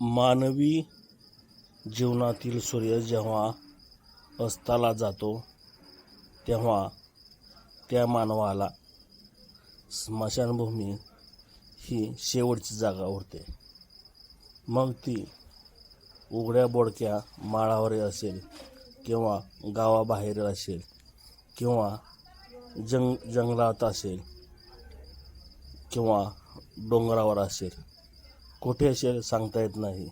मानवी जीवनातील सूर्य जेव्हा अस्ताला जातो तेव्हा त्या मानवाला स्मशानभूमी ही शेवटची जागा उरते. मग ती उघड्या बोडक्या माळावर असेल किंवा गावाबाहेर असेल किंवा जंग जंगलात असेल किंवा डोंगरावर असेल. कुठे असे सांगता येत नाही.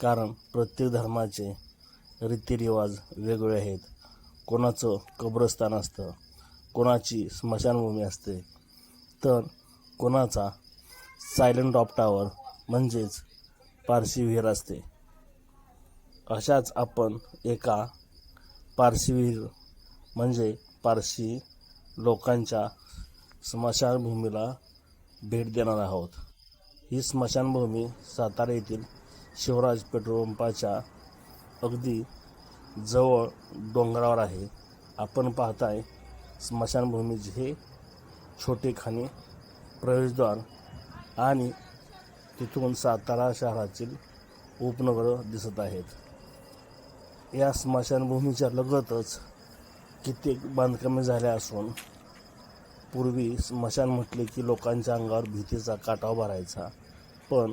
कारण प्रत्येक धर्माचे रीतिरिवाज वेगवेगळे आहेत. कोणाचं कब्रस्तान असतं कोणाची स्मशानभूमी असते. तर कोणाचा सायलेंट ऑफ टावर म्हणजेच पारशी विहीर असते. अशाच आपण एका पारशी विहीर म्हणजे पारशी लोकांच्या स्मशानभूमीला भेट देणार आहोत. ही स्मशानभूमी सातारा येथील शिवराज पेट्रोल पंपाच्या अगदी जवळ डोंगरावर आहे. आपण पाहताय स्मशानभूमीचे हे छोटे खाणे प्रवेशद्वार आणि तिथून सातारा शहरातील उपनगरं दिसत आहेत. या स्मशानभूमीच्या लगतच कित्येक बांधकामे झाल्या असून पूर्वी स्मशान म्हटले की लोकांच्या अंगावर भीतीचा काटा भरायचा. पण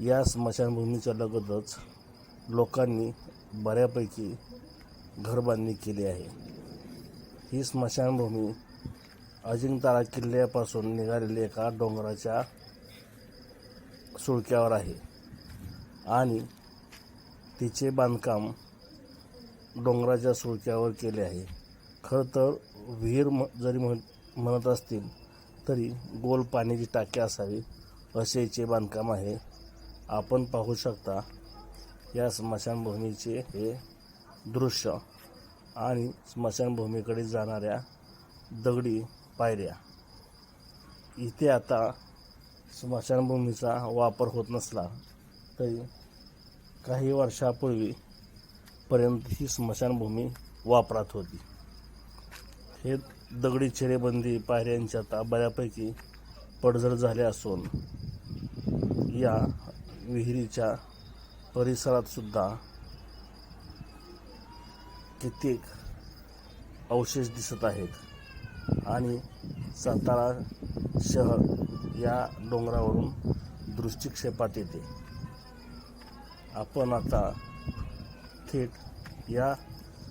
या स्मशानभूमीच्या लगतच लोकांनी बऱ्यापैकी घरबांधणी केली आहे. ही स्मशानभूमी अजिंक्यतारा किल्ल्यापासून निघालेली एका डोंगराच्या सुळक्यावर आहे आणि तिचे बांधकाम डोंगराच्या सुळक्यावर केले आहे. खरं तर विहीर म जरी म्हण म्हणत असतील तरी गोल पाण्याची टाकी असावी असे याचे बांधकाम आहे. आपण पाहू शकता या स्मशानभूमीचे हे दृश्य आणि स्मशानभूमीकडे जाणाऱ्या दगडी पायऱ्या. इथे आता स्मशानभूमीचा वापर होत नसला तरी काही वर्षापूर्वी पर्यंत ही स्मशानभूमी वापरात होती. हे दगडी चिरेबंदी पायऱ्यांच्या आता बऱ्यापैकी पडझड झाले असून या विहिरीच्या परिसरात सुद्धा कित्येक अवशेष दिसत आहेत. आणि सातारा शहर या डोंगरावरून दृष्टिक्षेपात येते. आपण आता थेट या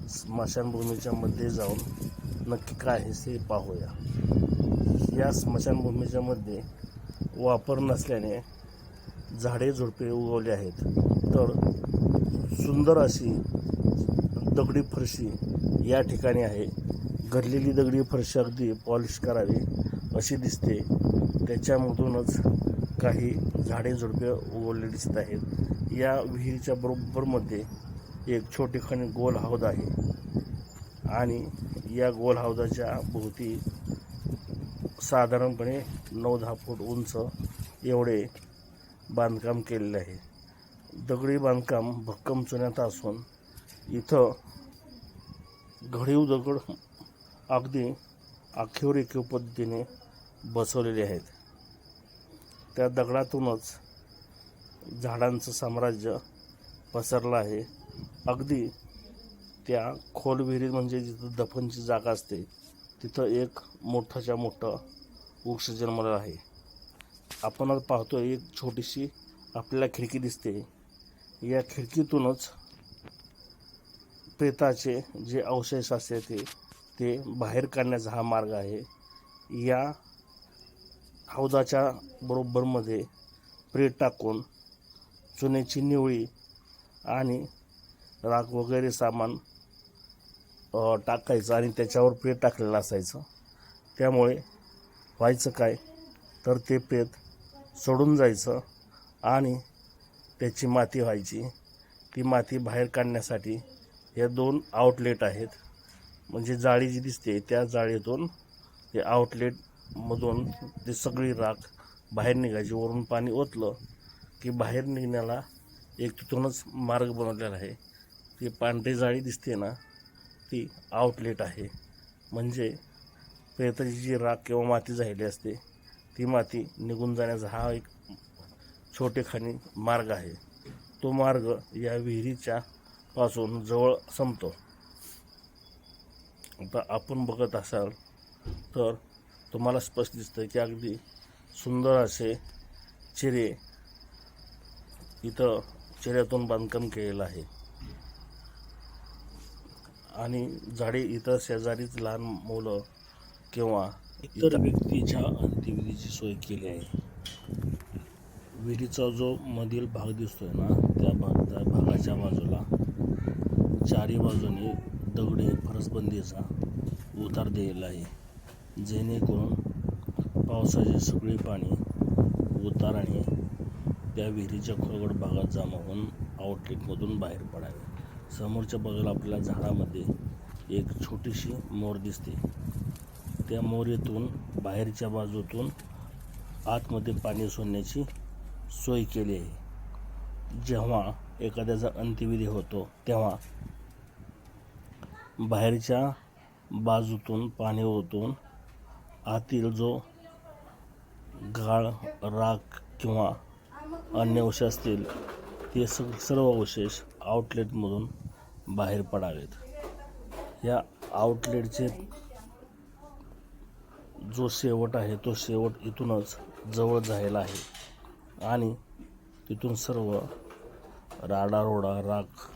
स्मशानभूमीच्या मध्ये जाऊन नक्की काय आहे ते पाहूया. या स्मशानभूमीच्या मध्ये वापर नसल्याने झाडे झुडपे उगवले आहेत. तर सुंदर अशी दगडी फरशी या ठिकाणी आहे. घडलेली दगडी फरशी अगदी पॉलिश करावी अशी दिसते. त्याच्यामधूनच काही झाडे झुडपे उगवले दिसत आहेत. या विहिरीच्या बरोबरमध्ये एक छोटेखानी गोल हौद आहे. आणि या गोल हाऊसाच्या भोवती साधारणपणे नऊ दहा फूट उंच एवढे बांधकाम केलेले आहे. दगडी बांधकाम भक्कम चुन्यात असून इथं घडीव दगड अगदी आखीव रेखीव पद्धतीने बसवलेले आहेत. त्या दगडातूनच झाडांचं साम्राज्य पसरलं आहे. अगदी त्या खोल विहिरीत म्हणजे जिथं दफनची जागा असते तिथं एक मोठाच्या मोठं वृक्ष जन्मलं आहे. आपण आज पाहतो एक छोटीशी आपल्याला खिडकी दिसते. या खिडकीतूनच प्रेताचे जे अवशेष असते ते ते बाहेर काढण्याचा हा मार्ग आहे. या हौदाच्या बरोबरमध्ये प्रेत टाकून चुन्याची निवळी आणि राख वगैरे सामान टाकायचं आणि त्याच्यावर पेत टाकलेलं असायचं. त्यामुळे व्हायचं काय? तर ते पेत सोडून जायचं आणि त्याची माती व्हायची. ती माती बाहेर काढण्यासाठी हे दोन आउटलेट आहेत. म्हणजे जाळी जी दिसते त्या जाळीतून ते आउटलेटमधून ती सगळी राख बाहेर निघायची. वरून पाणी ओतलं की बाहेर निघण्याला एक तिथूनच मार्ग बनवलेला आहे. ती पांढरी जाळी दिसते ना ती आउटलेट आहे. म्हणजे प्रेताची जी राख किंवा माती झालेली असते ती माती निघून जाण्याचा हा एक छोटेखानी मार्ग आहे. तो मार्ग या विहिरीच्या पासून जवळ संपतो. आता आपण बघत असाल तर तुम्हाला स्पष्ट दिसतं की अगदी सुंदर असे चिरे इथं चिऱ्यातून बांधकाम केलेलं आहे. आणि झाडे इथं शेजारीच लहान मुलं किंवा इतर व्यक्तीच्या अंत्यविधीची सोय केली आहे. विहिरीचा जो मधील भाग दिसतोय ना त्या भाग त्या भागाच्या बाजूला चारी बाजूने दगडी फरसबंदीचा उतार दिलेला आहे. जेणेकरून पावसाचे सगळे पाणी उताराने त्या विहिरीच्या खोलगड भागात जमा होऊन आउटलेटमधून बाहेर पडावे. समोरच्या बाजूला आपल्याला झाडामध्ये एक छोटीशी मोर दिसते. त्या मोरीतून बाहेरच्या बाजूतून आतमध्ये पाणी सोडण्याची सोय केली आहे. जेव्हा एखाद्याचा अंत्यविधी होतो तेव्हा बाहेरच्या बाजूतून पाणी ओतून आतील जो गाळ राख किंवा अन्य असतील ते सग सर्व अवशेष आउटलेटमधून बाहेर पडावेत. या आउटलेटचे जो शेवट आहे तो शेवट इथूनच जवळ झालेला आहे. आणि तिथून सर्व राडारोडा राख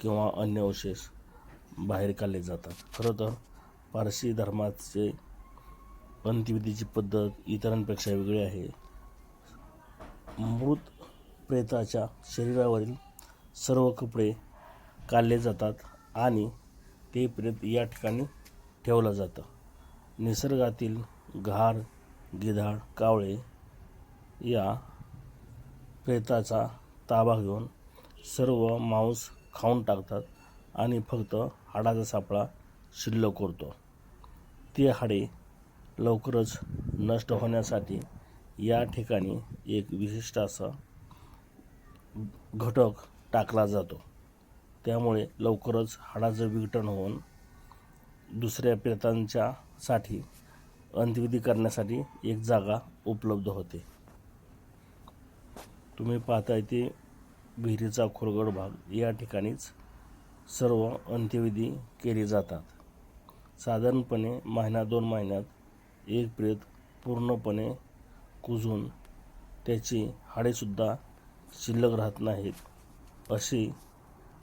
किंवा अन्य अवशेष बाहेर काढले जातात. खरं तर पारशी धर्माचे अंत्यविधीची पद्धत इतरांपेक्षा वेगळी आहे. मृत प्रेताच्या शरीरावरील सर्व कपडे काढले जातात आणि ते प्रेत या ठिकाणी ठेवलं जातं. निसर्गातील घार गिधाड कावळे या प्रेताचा ताबा घेऊन सर्व मांस खाऊन टाकतात आणि फक्त हाडाचा सापळा शिल्लक करतो. ते हाडे लवकरच नष्ट होण्यासाठी या ठिकाणी एक विशिष्ट असा घटक टाकला जातो. त्यामुळे लवकरच हाडाचं विघटन होऊन दुसऱ्या प्रेतांच्यासाठी अंत्यविधी करण्यासाठी एक जागा उपलब्ध होते. तुम्ही पाहताय ते विहिरीचा खोरगड भाग. या ठिकाणीच सर्व अंत्यविधी केली जातात. साधारणपणे महिना दोन महिन्यात एक प्रेत पूर्णपणे कुजून त्याची हाडेसुद्धा शिल्लक राहत नाहीत अशी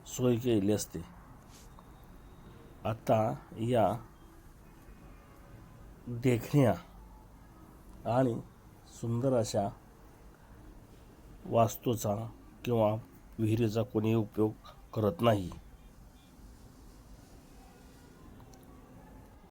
सोय केली असते. आता या देखण्या आणि सुंदर अशा वास्तूचा किंवा विहिरीचा कोणी उपयोग करत नाही.